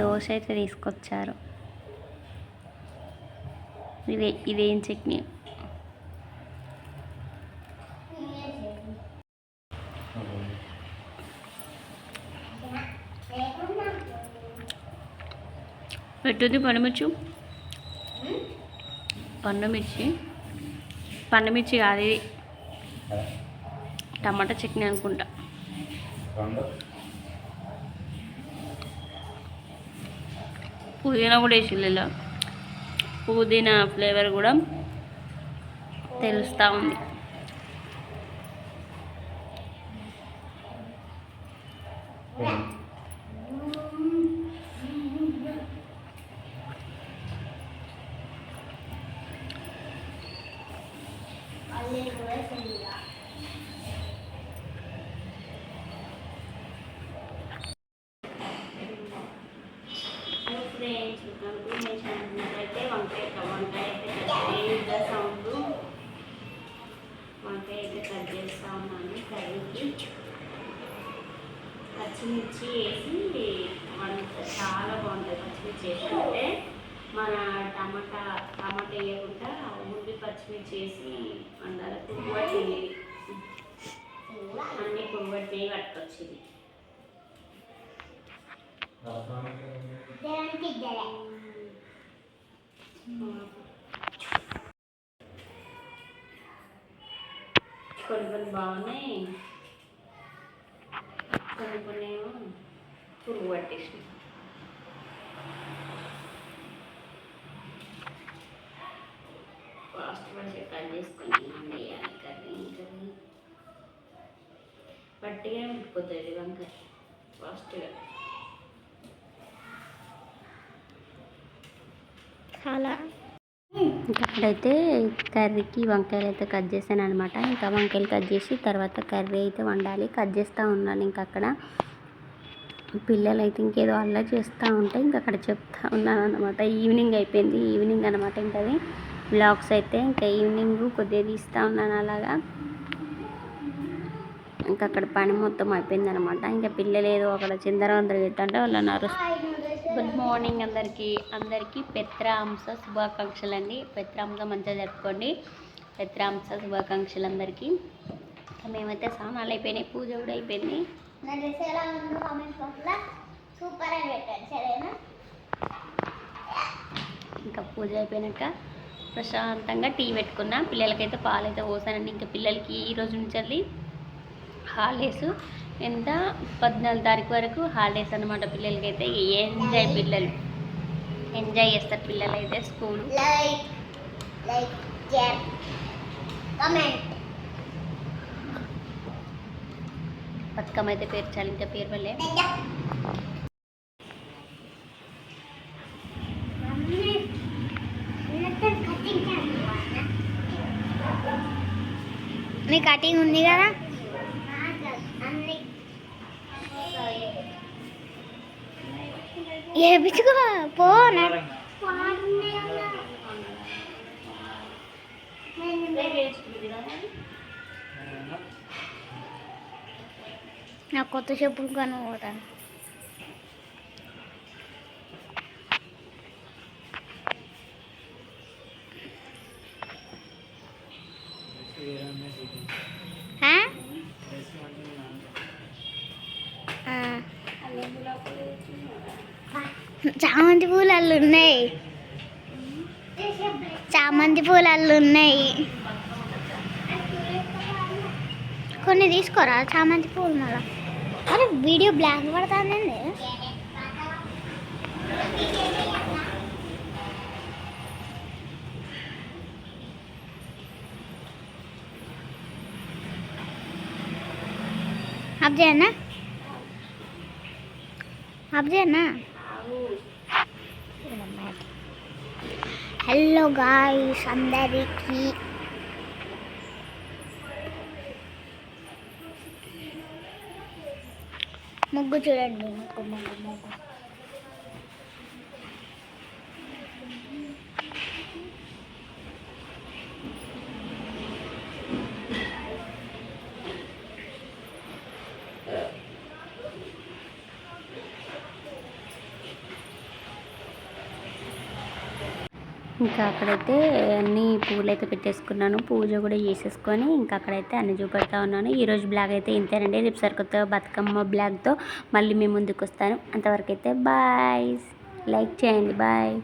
దోశ అయితే తీసుకొచ్చారు. ఇదే ఇదేం చట్నీ? పెట్టుది పండుమిర్చి? పండుమిర్చి? పండుమిర్చి కాదు ఇది. టమాటా చట్నీ అనుకుంటా. పుదీనా కూడా వేసిల్లు ఇలా పుదీనా ఫ్లేవర్ కూడా తెలుస్తూ ఉంది. ఫ్రెండ్స్ అయితే వంకాయ వంకాయ అయితే సౌండ్ వంకాయ అయితే కట్ చేస్తూ ఉన్నాను. కర్రీకి పచ్చిమిర్చి వేసి వంట చాలా బాగుంటుంది పచ్చిమిర్చి వేసుకుంటే మన టమాటా టమాటా వేయకుండా ఉల్లి పచ్చిమిర్చి వేసి వండాలి. పువ్వటి అన్నీ పువ్వటి పట్టుకొచ్చింది. కొన్ని కొన్ని బాగున్నాయి కొన్ని కొన్ని ఏమో పురుగు పట్టేసి ఫాస్ట్ ఫాస్ట్ కట్ చేసుకొని వేయాలి కర్రీ కర్రీ పట్టిగా ఉడిపోతుంది వంకాయ ఫాస్ట్గా చాలా ఇప్పుడైతే కర్రీకి వంకాయలు అయితే కట్ చేశాను అనమాట ఇంకా వంకాయలు కట్ చేసి తర్వాత కర్రీ అయితే వండాలి. కట్ చేస్తూ ఉన్నాను ఇంకా అక్కడ. పిల్లలు అయితే ఇంకేదో అల్లా చేస్తూ ఉంటే ఇంకా అక్కడ చెప్తా ఉన్నాను అనమాట ఈవినింగ్ అయిపోయింది. ఈవినింగ్ అనమాట ఇంకా అది. బ్లాగ్స్ అయితే ఇంకా ఈవినింగ్ కొద్దిగా తీస్తూ ఉన్నాను అలాగా. ఇంకా అక్కడ పని మొత్తం అయిపోయింది అనమాట ఇంకా పిల్లలు ఏదో అక్కడ చిందరవందరు పెట్టంటే వాళ్ళని అరుస్తూ గుడ్ మార్నింగ్ అందరికీ. అందరికీ పెత్రాంశ శుభాకాంక్షలు అండి పెత్రాంశ మంచిగా జరుపుకోండి. పెత్రాంశ శుభాకాంక్షలు అందరికీ మేమైతే స్నానాలు అయిపోయినాయి పూజ కూడా అయిపోయింది. ఇంకా పూజ అయిపోయినాక ప్రశాంతంగా టీ పెట్టుకున్నా పిల్లలకైతే పాలైతే పోసానండి. ఇంకా పిల్లలకి ఈ రోజు నుంచి వెళ్ళి హాలిడేస్. ఎంత? పద్నాలుగు తారీఖు వరకు హాలిడేస్ అనమాట పిల్లలకైతే. ఎంజాయ్ పిల్లలు. ఎంజాయ్ చేస్తారు పిల్లలు అయితే school. Like like share comment Bathukamma అయితే పేర్చాలి ఇంకా పేరు వల్లే. నీ కటింగ్ ఉంది కదా? ఏపించుకో పో నా- కొత్త చెప్పులు కొని చామంతి పూలు అల్లు ఉన్నాయి. చామంతి పూలు అల్లు ఉన్నాయి. కొన్ని తీసుకోరా? చామంతి పూలు మళ్ళా అరే వీడియో బ్లాక్ పడుతుందండి అబ్జేనా చేయనా ఆఫ్ చేయనా హలో గాయ్స్ అందరికి ముగ్గు చూడండి ముగ్గు ముగ్గు ముగ్గు ఇంకా అక్కడైతే అన్ని పూలు అయితే పెట్టేసుకున్నాను. పూజ కూడా చేసేసుకొని ఇంకా అక్కడైతే అన్ని చూపెడతా ఉన్నాను. ఈరోజు బ్లాగ్ అయితే ఇంతేనండి. రేపు సరికొత్త బతుకమ్మ బ్లాగ్తో మళ్ళీ మేము ముందుకు వస్తాను అంతవరకు అయితే బాయ్ లైక్ చేయండి. బాయ్.